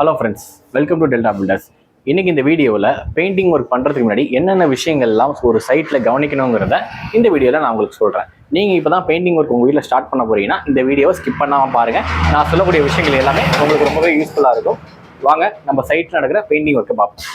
Hello friends welcome to Delta Builders இன்னைக்கு இந்த வீடியோவில் பெயிண்டிங் ஒர்க் பண்ணுறதுக்கு முன்னாடி என்னென்ன விஷயங்கள்லாம் ஒரு சைட்டில் கவனிக்கணுங்கிறத இந்த வீடியோவில் நான் உங்களுக்கு சொல்கிறேன் நீங்கள் இப்போ தான் பெயிண்டிங் ஒர்க் உங்கள் வீட்டில் ஸ்டார்ட் பண்ண போகிறீங்கன்னா இந்த வீடியோவை ஸ்கிப் பண்ணாமல் பாருங்கள் நான் சொல்லக்கூடிய விஷயங்கள் எல்லாமே உங்களுக்கு ரொம்பவே யூஸ்ஃபுல்லாக இருக்கும். வாங்க நம்ம சைட்டில் நடக்கிற பெயிண்டிங் ஒர்க்கை பார்ப்போம்.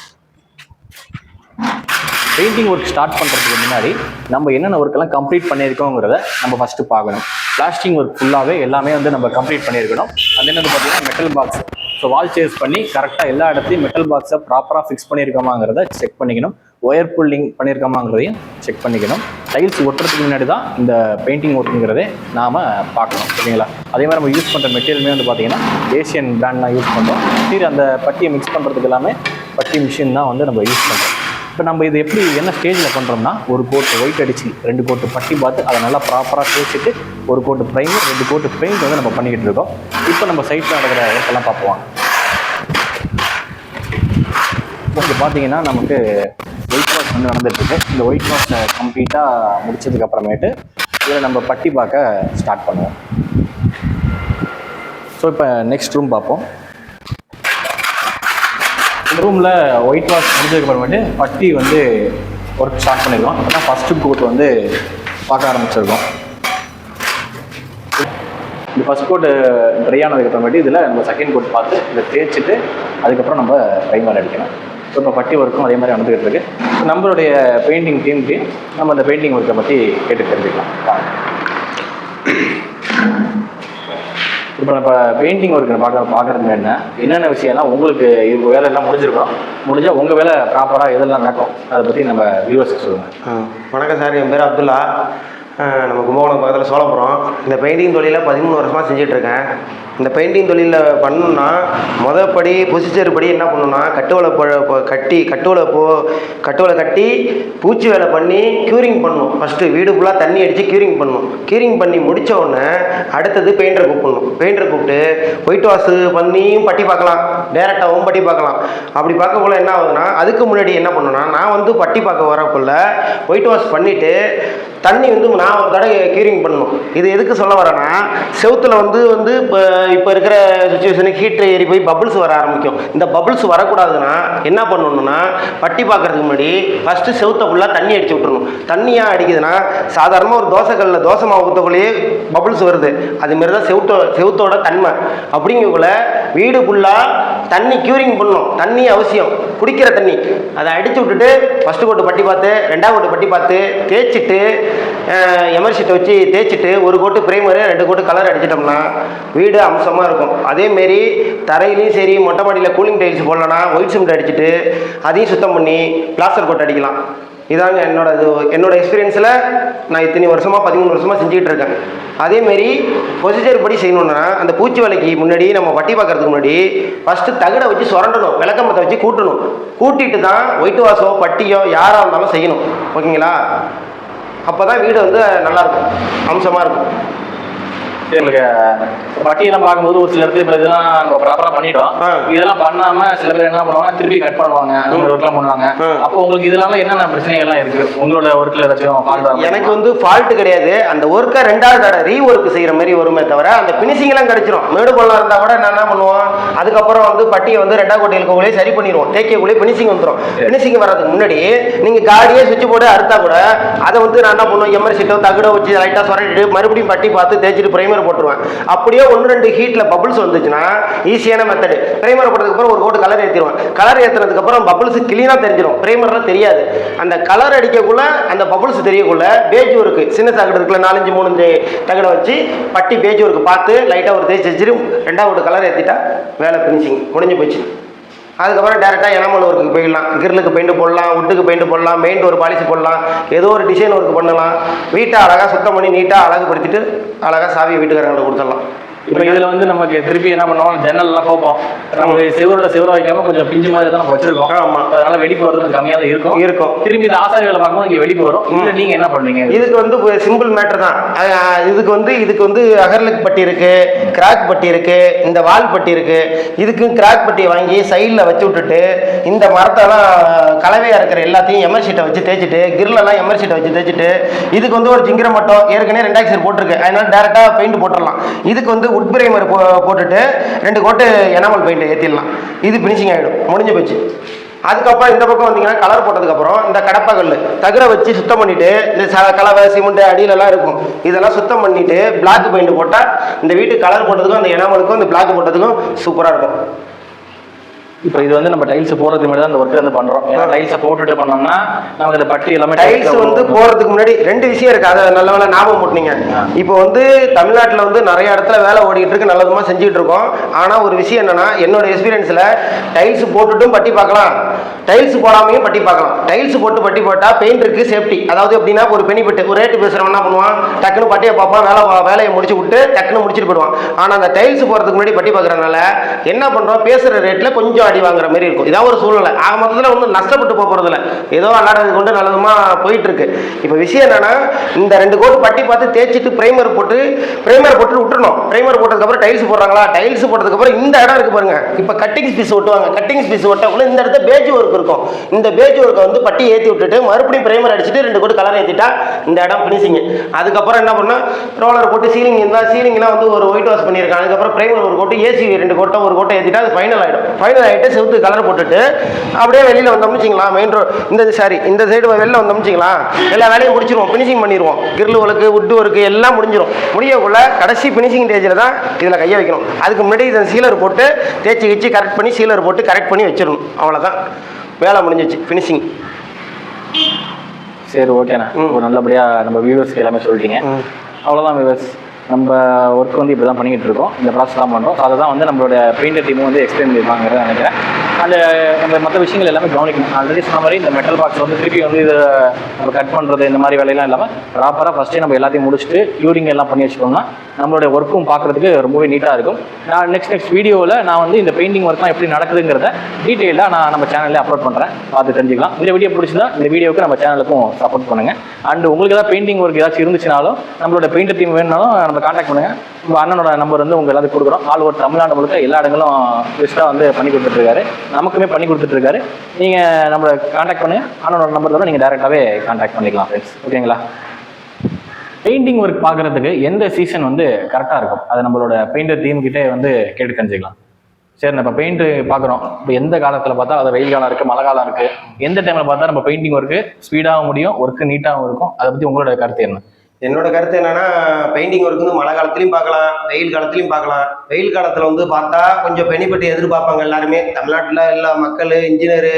பெயிண்டிங் ஒர்க் ஸ்டார்ட் பண்ணுறதுக்கு முன்னாடி நம்ம என்னென்ன ஒர்க்கெல்லாம் கம்ப்ளீட் பண்ணியிருக்கோங்கிறத நம்ம ஃபஸ்ட்டு பார்க்கணும். பிளாஸ்டிங் ஒர்க் ஃபுல்லாகவே எல்லாமே வந்து நம்ம கம்ப்ளீட் பண்ணியிருக்கணும். அது என்னது பார்த்தீங்கன்னா metal box so wall chase பண்ணி கரெக்டாக எல்லா இடத்தையும் மெட்டல் பாக்ஸை ப்ராப்பராக ஃபிக்ஸ் பண்ணியிருக்கோமாங்கிறத செக் பண்ணிக்கணும். ஒயர் புல்லிங் பண்ணியிருக்கோமாங்கிறதையும் செக் பண்ணிக்கணும். டைல்ஸ் ஒட்டுறதுக்கு முன்னாடி தான் இந்த பெயிண்டிங் ஒர்க்குங்கிறதே நாம் பார்க்கணும். சரிங்களா? அதே மாதிரி நம்ம யூஸ் பண்ணுற மெட்டீரியலுமே வந்து பார்த்தீங்கன்னா ஏசியன் பிராண்ட்லாம் யூஸ் பண்ணுறோம் சரி அந்த பட்டியை மிக்ஸ் பண்ணுறதுக்கு எல்லாமே பட்டி மிஷின் தான் வந்து நம்ம யூஸ் பண்ணுறோம் இப்போ நம்ம இது எப்படி என்ன ஸ்டேஜில் பண்ணுறோம்னா ஒரு கோட்டு ஒயிட் அடிச்சு ரெண்டு கோட்டு பட்டி பார்த்து அதை நல்லா ப்ராப்பராக தேய்ச்சிட்டு ஒரு கோட்டு ப்ரைமர் ரெண்டு கோட்டு பெயிண்ட் வந்து நம்ம பண்ணிக்கிட்டு இருக்கோம். இப்போ நம்ம சைட்டில் நடக்கிற இடத்தெல்லாம் பார்ப்போம். இப்போ பார்த்தீங்கன்னா நமக்கு ஒயிட் வாஷ் வந்து நடந்துட்டுருக்கு இந்த ஒயிட் வாஷை கம்ப்ளீட்டாக முடிச்சதுக்கு அப்புறமேட்டு இதில் நம்ம பட்டி பார்க்க ஸ்டார்ட் பண்ணுவோம். ஸோ இப்போ நெக்ஸ்ட் ரூம் பார்ப்போம். ரூமில் ஒயிட் வாஷ் முடிஞ்சதுக்கு அப்புறமேட்டு பட்டி வந்து ஒர்க் ஸ்டார்ட் பண்ணிருக்கோம். அப்போ தான் ஃபஸ்ட்டு கோட் வந்து பார்க்க ஆரம்பிச்சிருக்கோம். இந்த ஃபஸ்ட் கோட் ட்ரை ஆனதுக்கு அப்புறமேட்டு இதில் நம்ம செகண்ட் கோட் பார்த்து இதை தேய்ச்சிட்டு அதுக்கப்புறம் நம்ம ப்ரைமர் அடிக்கணும். ஸோ இப்போ பட்டி ஒர்க்கும் அதே மாதிரி நடந்துகிட்டு இருக்கு. நம்மளுடைய பெயிண்டிங் டீமுக்கு நம்ம அந்த பெயிண்டிங் ஒர்க்கை பற்றி கேட்டு தெரிஞ்சுக்கலாம் வாங்க. இப்போ நம்ம பெயிண்டிங் ஒர்க் பார்க்க பார்க்கறதுக்கு என்ன? என்னென்ன விஷயம்லாம் உங்களுக்கு இது வேலையெல்லாம் முடிஞ்சிருக்கோம் முடிஞ்சால் உங்கள் வேலை ப்ராப்பராக எதெல்லாம் நடக்கும் அதை பற்றி நம்ம வியூவர்ஸ்க்கு சொல்லுங்கள் வணக்கம் சார். என் பேர் அப்துல்லா. நம்ம கும்பகோணம் பக்கத்தில் சோழபுரம். இந்த பெயிண்டிங் தொழிலை பதிமூணு வருஷமாக செஞ்சிட்ருக்கேன் இந்த பெயிண்டிங் தொழிலில் பண்ணணும்னா மொதல் பொசிச்சர் படி என்ன பண்ணணும்னா கட்டுவலை கட்டி கட்டுவலை போ கட்டுவலை கட்டி பூச்சி வேலை பண்ணி க்யூரிங் பண்ணணும் ஃபஸ்ட்டு வீடு ஃபுல்லாக தண்ணி அடித்து க்யூரிங் பண்ணணும் க்யூரிங் பண்ணி முடித்த உடனே அடுத்தது பெயிண்டரை கூப்பிடணும். பெயிண்டரை கூப்பிட்டு ஒயிட் வாஷ் பண்ணியும் பட்டி பார்க்கலாம். டேரெக்டாகவும் பட்டி பார்க்கலாம். அப்படி பார்க்கக்குள்ள என்ன ஆகுதுன்னா அதுக்கு முன்னாடி என்ன பண்ணணும்னா நான் வந்து பட்டி பார்க்க வரக்குள்ள ஒயிட் வாஷ் பண்ணிவிட்டு தண்ணி வந்து நான் ஒரு தடவை க்யூரிங் பண்ணணும். இது எதுக்கு சொல்ல வரேன்னா செவுத்துல வந்து வந்து இப்போ இப்போ இருக்கிற சுச்சுவேஷனுக்கு ஹீட்டர் ஏறி போய் பபுள்ஸ் வர ஆரம்பிக்கும். இந்த பபுள்ஸ் வரக்கூடாதுன்னா என்ன பண்ணணும்னா பட்டி பார்க்கறதுக்கு முன்னாடி ஃபஸ்ட்டு செவுத்த ஃபுல்லாக தண்ணி அடிச்சு விட்ருணும் தண்ணியாக அடிக்குதுன்னா சாதாரணமாக ஒரு தோசைக்கல்லில் தோசை மாவு ஊற்றக்குள்ளேயே பபுள்ஸ் வருது. அதுமாரி தான் செவுத்தோ செவுத்தோட தன்மை. அப்படிங்கக்குள்ள வீடு ஃபுல்லாக தண்ணி க்யூரிங் பண்ணணும் தண்ணி அவசியம். குடிக்கிற தண்ணி. அதை அடித்து விட்டுட்டு ஃபஸ்ட்டு கோட்டு பட்டி பார்த்து ரெண்டாவது கோட்டு பட்டி பார்த்து தேய்ச்சிட்டு எமர்ஷீட்டை வச்சு தேய்ச்சிட்டு ஒரு கோட்டு ப்ரைமரு ரெண்டு கோட்டு கலர் அடிச்சிட்டோம்னா வீடு அம்சமாக இருக்கும். அதேமாரி தரையிலையும் சரி மொட்டை மாடியில் கூலிங் டைல்ஸ் போடலன்னா ஒயிட் சிமெண்ட் அடிச்சிட்டு அதையும் சுத்தம் பண்ணி பிளாஸ்டர் கோட் அடிக்கலாம். இதாங்க என்னோட இது என்னோட எக்ஸ்பீரியன்ஸில் நான் இத்தனை வருஷமாக பதிமூணு வருஷமாக செஞ்சுக்கிட்டு இருக்கேன். அதேமாரி ப்ரொசீஜர் படி செய்யணுன்னா அந்த பூச்சி வேலைக்கு முன்னாடி நம்ம வட்டி பார்க்கறதுக்கு முன்னாடி ஃபஸ்ட்டு தகடை வச்சு சுரண்டணும் விளக்கம்பத்தை வச்சு கூட்டணும். கூட்டிட்டு தான் ஒயிட் வாஷோ பட்டியோ யாராக இருந்தாலும் செய்யணும். ஓகேங்களா? அப்போ தான் வீடு வந்து நல்லாயிருக்கும் அம்சமாக இருக்கும். எங்களுக்கு பட்டியெல்லாம் பார்க்கும்போது ஒரு சில இடத்துல இதெல்லாம் நம்ம ப்ராப்பராக பண்ணிட்டோம். இதெல்லாம் பண்ணாம சில பேர் என்ன பண்ணுவாங்க திருப்பி கட் பண்ணுவாங்க அந்த மாதிரி ஒர்க்லாம் பண்ணுவாங்க. அப்போ உங்களுக்கு இதனால என்னென்ன பிரச்சனைகள்லாம் இருக்கு? உங்களோட ஒர்க்கில் ஏதாச்சும் எனக்கு வந்து ஃபால்ட் கிடையாது. அந்த ஒர்க்கை ரெண்டாவது தடவை ரீ ஒர்க் செய்கிற மாதிரி வருமே தவிர அந்த ஃபினிஷிங்லாம் கிடைச்சிரும். மேடு பள்ளம் இருந்தால் கூட நான் என்ன பண்ணுவோம்? அதுக்கப்புறம் வந்து பட்டியை வந்து ரெண்டாவது கோட்டையில் சரி பண்ணிடுவோம். தேக்கியக்குள்ளே ஃபினிஷிங் வந்துடும் ஃபினிஷிங் வர்றதுக்கு முன்னாடி நீங்கள் காடியே சுவிட்ச் போர்டு அறுத்தா கூட அதை வந்து நான் என்ன பண்ணுவோம்? எம்ஆர் சீட்டோ தகடோ வச்சு லைட்டாக சுரண்டிட்டு மறுபடியும் பட்டி பார்த்து தேய்ச்சிட்டு ப்ரைமர் போட்டுருவேன். அப்படியே ஒன்று ரெண்டு ஹீட்டில் பபுள்ஸ் வந்துச்சுன்னா ஈஸியான மெத்தடு ப்ரைமர் போட்டதுக்கப்புறம் ஒரு கோட்டு கலர் ஏற்றிடுவேன் கலர் ஏற்றினதுக்கப்புறம் அப்புறம் கிளீனாக தெரிஞ்சிடும் ப்ரைமர்லாம் தெரியாது. அந்த கலர் அடிக்கக்குள்ள அந்த பபுள்ஸ் தெரியக்குள்ள பேஜ் ஒர்க்கு சின்ன தகடு இருக்குல்ல நாலஞ்சு மூணு தகடை வச்சு பட்டி பேஜ் ஒர்க்கு பார்த்து லைட்டாக ஒரு தேய்ச்சி வச்சுட்டு ரெண்டாவது கலர் ஏற்றிட்டா வேலை ஃபினிஷிங் முடிஞ்சு போச்சு. அதுக்கப்புறம் டேரெக்டாக எனாமல் ஒர்க்குக்கு போயிடலாம். கிரிலுக்கு பெயிண்ட் போடலாம் உட்டுக்கு பெயிண்ட் போடலாம் மெயின் ஒரு பாலிசி போடலாம் ஏதோ ஒரு டிசைன் ஒர்க் பண்ணலாம். வீட்டை அழகாக சுத்தம் பண்ணி நீட்டாக அழகுபடுத்திட்டு அழகாக சாவியை வீட்டுக்காரங்களை கொடுத்துடலாம். இப்போ இதுல வந்து நமக்கு திருப்பி என்ன பண்ணுவோம்? ஜன்னல் எல்லாம் போப்போம் நமக்கு செவரோட செவர வைக்காம கொஞ்சம் பிஞ்சு மாதிரி தான் நம்ம வச்சிருக்கோம். ஆமா. அதனால வெடிப்பு வரது கம்மியா தான் இருக்கும். இருக்கும். திரும்பி இந்த ஆசாரிகளை பார்க்கும்போது இங்க வெடிப்பு வரும். இதுல நீங்க என்ன பண்ணுவீங்க? இதுக்கு வந்து சிம்பிள் மேட்டர் தான். இதுக்கு வந்து இதுக்கு வந்து அகர்லுக் பட்டி இருக்கு கிராக் பட்டி இருக்கு இந்த வால் பட்டி இருக்கு. இதுக்கு கிராக் பட்டியை வாங்கி சைடில் வச்சு விட்டுட்டு இந்த மரத்தெல்லாம் கலவையாக இருக்கிற எல்லாத்தையும் எமர் ஷீட்டை வச்சு தேய்ச்சிட்டு கிரிலெல்லாம் எமர் ஷீட்டை வச்சு தேய்ச்சிட்டு இதுக்கு வந்து ஒரு ஜிங்கிர மட்டும் ஏற்கனவே ரெண்டாக்சர் போட்டிருக்கு. அதனால டேரெக்டாக பெயிண்ட் போட்டுடலாம். இதுக்கு வந்து உட் பிரேமர் போ போட்டுட்டு ரெண்டு கோட்டு எனாமல் பெயிண்ட் ஏற்றிடலாம் இது ஃபினிஷிங் ஆகிடும் முடிஞ்சு போச்சு. அதுக்கப்புறம் இந்த பக்கம் வந்தீங்கன்னா கலர் போட்டதுக்கப்புறம் இந்த கடப்பகல் தகரை வச்சு சுத்தம் பண்ணிட்டு இந்த ச கலவை சிமெண்ட் அடியிலலாம் இருக்கும். இதெல்லாம் சுத்தம் பண்ணிட்டு பிளாக் பெயிண்ட் போட்டால் இந்த வீட்டுக்கு கலர் போட்டதுக்கும் அந்த எனாமலுக்கும் இந்த பிளாக் போட்டதுக்கும் சூப்பராக இருக்கும். இப்போ இது வந்து நம்ம டைல்ஸ் போடுறதுக்கு முன்னாடி தான் இந்த ஒர்க் வந்து பண்றோம். ஏன்னா டைல்ஸை போட்டுட்டு பண்ணோம்னா நமக்கு இந்த பட்டி எல்லாமே டைல்ஸ் வந்து போறதுக்கு முன்னாடி ரெண்டு விஷயம் இருக்கு. அதை நல்ல வேலை ஞாபகம் போட்டுனீங்க. இப்போ வந்து தமிழ்நாட்டில் வந்து நிறைய இடத்துல வேலை ஓடிட்டு இருக்கு. நல்ல செஞ்சுட்டு இருக்கோம். ஆனா ஒரு விஷயம் என்னன்னா என்னோட எக்ஸ்பீரியன்ஸ்ல டைல்ஸ் போட்டுட்டும் பட்டி பார்க்கலாம். டைல்ஸ் போடாமையும் பட்டி பார்க்கலாம். டைல்ஸ் போட்டு பட்டி போட்டா பெயிண்டருக்கு சேஃப்டி அதாவது எப்படின்னா ஒரு பெனிஃபிட் ஒரு ரேட்டு பேசுறவன் என்ன பண்ணுவான்? டக்குன்னு பட்டியை பார்ப்பான் வேலை வேலையை முடிச்சு விட்டு டக்குன்னு முடிச்சுட்டு போயிடுவான். ஆனா அந்த டைல்ஸ் போறதுக்கு முன்னாடி பட்டி பார்க்கறதுனால என்ன பண்றோம்? பேசுற ரேட்ல கொஞ்சம் அடி வாங்குற மாதிரி இருக்கும். இதான் ஒரு சூழ்நிலை. ஆக மொத்தத்தில் ஒன்றும் நஷ்டப்பட்டு போக ஏதோ அல்லாடது கொண்டு நல்லதுமா போயிட்டு இருக்கு இப்போ விஷயம் என்னன்னா இந்த ரெண்டு கோட்டு பட்டி பார்த்து தேய்ச்சிட்டு பிரைமர் போட்டு பிரைமர் போட்டு விட்டுறணும். பிரைமர் போட்டதுக்கப்புறம் டைல்ஸ் போடுறாங்களா? டைல்ஸ் போட்டதுக்கப்புறம் இந்த இடம் இருக்கு பாருங்க. இப்போ கட்டிங்ஸ் பீஸ் ஒட்டுவாங்க. கட்டிங்ஸ் பீஸ் ஒட்டக்குள்ள இந்த இடத்துல பேஜ் ஒர்க் இருக்கும். இந்த பேஜ் ஒர்க்கை வந்து பட்டி ஏற்றி விட்டுட்டு மறுபடியும் பிரைமர் அடிச்சுட்டு ரெண்டு கோட்டு கலர் ஏற்றிட்டா இந்த இடம் ஃபினிஷிங் அதுக்கப்புறம் என்ன பண்ணால் ரோலர் போட்டு சீலிங் இருந்தால் சீலிங்லாம் வந்து ஒரு ஒயிட் வாஷ் பண்ணியிருக்காங்க. அதுக்கப்புறம் பிரைமர் ஒரு கோட்டு ஏசி ரெண்டு கோட்டை ஒரு கோட்டை ஏற்றிட்டா அது ஃபைனல் ஆகிடும் ஃபைனல் ஆகிட்டு செவுத்து கலர் போட்டுட்டு அப்படியே வெளியில் வந்தோம்னு வச்சிங்களா மெயின் ரோட் இந்த சாரி இந்த சைடு வெளில வந்தோம்னு வச்சிங்களா எல்லா வேலையும் முடிச்சிருவோம் ஃபினிஷிங் பண்ணிடுவோம். கிரில் ஒர்க்கு உட்டு ஒர்க்கு எல்லாம் முடிஞ்சிடும் முடியக்குள்ள கடைசி ஃபினிஷிங் ஸ்டேஜில் தான் இதில் கையை வைக்கணும். அதுக்கு முன்னாடி இதை சீலர் போட்டு தேய்ச்சி கிச்சு கரெக்ட் பண்ணி சீலர் போட்டு கரெக்ட் பண்ணி வச்சிடணும். அவ்வளோதான் வேலை முடிஞ்சிச்சு ஃபினிஷிங் சரி ஓகேண்ணா. ஒரு நல்லபடியா நம்ம வியூவர்ஸ்க்கு எல்லாமே சொல்லிட்டீங்க. அவ்வளோதான் வியூவர்ஸ் நம்ம ஒர்க் வந்து இப்படி தான் பண்ணிக்கிட்டு இருக்கோம். இந்த ப்ராசஸ் தான் பண்ணுறோம் அதை தான் வந்து நம்மளோட பெயிண்டர் டீமும் வந்து எக்ஸ்பிளைன் பண்ணியிருப்பாங்கிறத நினைக்கிறேன். அந்த நம்ம மற்ற விஷயங்கள் எல்லாமே கவனிக்கணும். ஆல்ரெடி சொன்ன மாதிரி இந்த மெட்டல் பாக்ஸ் வந்து திருப்பி வந்து இதை நம்ம கட் பண்ணுறது இந்த மாதிரி வேலையெல்லாம் இல்லாமல் ப்ராப்பராக ஃபஸ்ட்டே நம்ம எல்லாத்தையும் முடிச்சுட்டு க்யூரிங் எல்லாம் பண்ணி வச்சுட்டோம்னா நம்மளோட ஒர்க்கும் பார்க்குறதுக்கு ரொம்பவே நீட்டாக இருக்கும். நான் நெக்ஸ்ட் நெக்ஸ்ட் வீடியோவில் நான் வந்து இந்த பெயிண்டிங் ஒர்க்லாம் எப்படி நடக்குதுங்கிறத டீட்டெயிலாக நான் நம்ம சேனலில் அப்லோட் பண்ணுறேன் பார்த்து தெரிஞ்சுக்கலாம். இந்த வீடியோ பிடிச்சிருந்தா இந்த வீடியோவுக்கு நம்ம சேனலுக்கும் சப்போர்ட் பண்ணுங்கள் அண்ட் உங்களுக்கு ஏதாவது பெயிண்டிங் ஒர்க் ஏதாச்சும் இருந்துச்சுனாலும் நம்மளோட பெயிண்டர் டீம் வேணுனாலும் நம்ம காண்டாக்ட் பண்ணுங்கள் உங்கள் அண்ணனோட நம்பர் வந்து உங்கள் எல்லாத்துக்கும் கொடுக்குறோம். ஆல் ஓவர் தமிழ்நாடு முழுக்க எல்லா இடங்களும் பெஸ்ட்டாக வந்து பண்ணி கொடுத்துட்ருக்காரு. நமக்குமே பண்ணி கொடுத்துட்ருக்காரு. நீங்கள் நம்மளை காண்டாக்ட் பண்ணி. அண்ணனோட நம்பர் தவிர நீங்கள் டேரெக்டாகவே காண்டாக்ட் பண்ணிக்கலாம் ஃப்ரெண்ட்ஸ் ஓகேங்களா? பெயிண்டிங் ஒர்க் பார்க்குறதுக்கு எந்த சீசன் வந்து கரெக்டாக இருக்கும்? அதை நம்மளோட பெயிண்டர் டீம் கிட்டே வந்து கேட்டு தெரிஞ்சுக்கலாம். சரி நம்ம பெயிண்ட் பார்க்குறோம் இப்போ எந்த காலத்தில் பார்த்தா அது வெயில் காலம் இருக்குது மழை காலம் இருக்குது எந்த டைமில் பார்த்தா நம்ம பெயிண்டிங் ஒர்க்கு ஸ்பீடாகவும் முடியும் ஒர்க்கு நீட்டாகவும் இருக்கும். அதை பற்றி உங்களோட கருத்து என்ன? என்னோட கருத்து என்னன்னா பெயிண்டிங் ஒர்க் வந்து மழை காலத்துலையும் பார்க்கலாம் வெயில் காலத்துலையும் பார்க்கலாம். வெயில் காலத்தில் வந்து பார்த்தா கொஞ்சம் பெனிஃபிட் எதிர்பார்ப்பாங்க எல்லாருமே. தமிழ்நாட்டில் எல்லா மக்கள் இன்ஜினியரு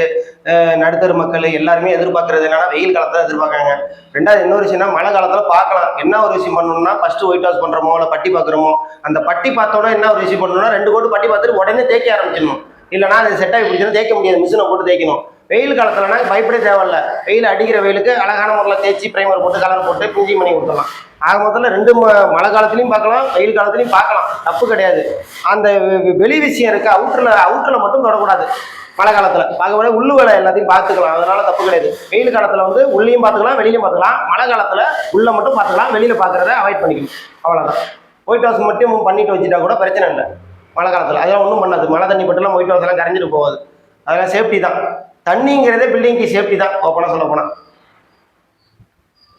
நடுத்தர மக்கள் எல்லாருமே எதிர்பார்க்கறது என்னன்னா வெயில் காலத்தில் எதிர்பார்க்காங்க ரெண்டாவது இன்னொரு விஷயம்னா மழை காலத்தில் பார்க்கலாம். என்ன ஒரு விஷயம் பண்ணணும்னா ஃபர்ஸ்ட் ஒயிட் வாஷ் பண்ணுறோமோ இல்லை பட்டி பார்க்குறோமோ அந்த பட்டி பார்த்தோன்னா என்ன ஒரு விஷயம் பண்ணணும்னா ரெண்டு கோட்டு பட்டி பார்த்துட்டு உடனே தேய்க்க ஆரம்பிச்சிடணும். இல்லைனா அது செட் ஆகி பிடிச்சா தேய்க்க முடியாது. மிஷினை போட்டு தேய்க்கணும். வெயில் காலத்துலனா பயப்படே தேவையில்ல. வெயில் அடிக்கிற வெயிலுக்கு அழகான முறையில் தேய்ச்சி ப்ரைமர் போட்டு கலர் போட்டு பிஞ்சிங் பண்ணி கொடுத்துடலாம். ஆக மொத்தத்தில் ரெண்டு ம- மழை காலத்துலையும் பார்க்கலாம் வெயில் காலத்துலையும் பார்க்கலாம். தப்பு கிடையாது. அந்த வெளி விஷயம் இருக்குது அவுட்டரில் அவுட்டரில் மட்டும் தொடக்கூடாது. மழை காலத்தில். பார்க்கவே உள்ளு வேலை எல்லாத்தையும் பார்த்துக்கலாம். அதனால தப்பு கிடையாது. வெயில் காலத்தில் வந்து உள்ளேயும் பார்த்துக்கலாம் வெளியிலையும் பார்த்துக்கலாம். மழை காலத்தில் உள்ள மட்டும் பார்த்துக்கலாம் வெளியில் பார்க்குறத அவாய்ட் பண்ணிக்கணும். அவ்வளோதான் ஒயிட் ஹவுஸ் மட்டும் பண்ணிட்டு வச்சுட்டா கூட பிரச்சனை இல்லை. மழை காலத்தில். அதெல்லாம் ஒன்றும் பண்ணாது. மழை தண்ணி பட்டுலாம் ஒயிட் ஹவுஸ்லாம் கரைஞ்சிட்டு போகாது. அதெல்லாம் சேஃப்டி தான். தண்ணிங்கிறதே பில்டிங்க்கு சேஃப்டி தான். ஓப்பனாக சொல்ல போனால்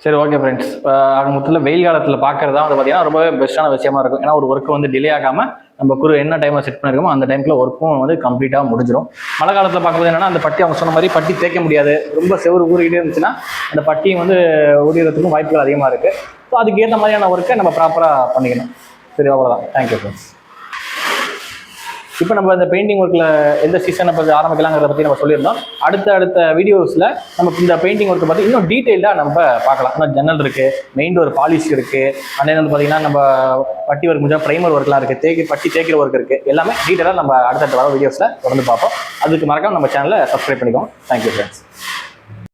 சரி ஓகே ஃப்ரெண்ட்ஸ் மொத்தத்தில் வெயில் காலத்தில் பார்க்குறதா வந்து பார்த்தீங்கன்னா ரொம்பவே பெஸ்ட்டான விஷயமா இருக்கும். ஏன்னா ஒரு ஒர்க் வந்து டிலே ஆகாமல் நம்ம குரு என்ன டைமை செட் பண்ணிருக்கோமோ அந்த டைமில் ஒர்க்கும் வந்து கம்ப்ளீட்டாக முடிஞ்சிடும் மழை காலத்தில் பார்க்கும்போது என்னன்னா அந்த பட்டி அவங்க சொன்ன மாதிரி பட்டி தேய்க்க முடியாது. ரொம்ப செவ்வறு ஊறிக்கிட்டே இருந்துச்சுன்னா அந்த பட்டியும் வந்து ஊறிறதுக்கும் வாய்ப்புகள் அதிகமாக இருக்குது ஸோ அதுக்கு ஏற்ற மாதிரியான ஒர்க்கை நம்ம ப்ராப்பராக பண்ணிக்கணும். சரி அவ்வளோதான் தேங்க்யூ ஃப்ரெண்ட்ஸ் இப்போ நம்ம இந்த பெயிண்டிங் ஒர்க்கில் எந்த சீசனை பற்றி ஆரம்பிக்கலாங்கிறத பற்றி நம்ம சொல்லியிருந்தோம். அடுத்த அடுத்த வீடியோஸில் நம்ம இந்த பெயிண்டிங் ஒர்க்கை பற்றி இன்னும் டீட்டெயில்டாக நம்ம பார்க்கலாம். இன்னும் ஜன்னல் இருக்குது மெயின் டோர் பாலிஷ் இருக்குது அண்ட் வந்து பார்த்தீங்கன்னா நம்ம பட்டி ஒர்க் முடிஞ்சால் ப்ரைமர் ஒர்க்லாம் இருக்குது தேக்கி பட்டி தேக்கிற ஒர்க் இருக்குது எல்லாமே டீட்டெயிலாக நம்ம அடுத்தடுத்த வர வீடியோஸில் தொடர்ந்து பார்ப்போம். அதுக்கு மறக்காம நம்ம சேனலை சப்ஸ்கிரைப் பண்ணிக்கோங்க. Thank you friends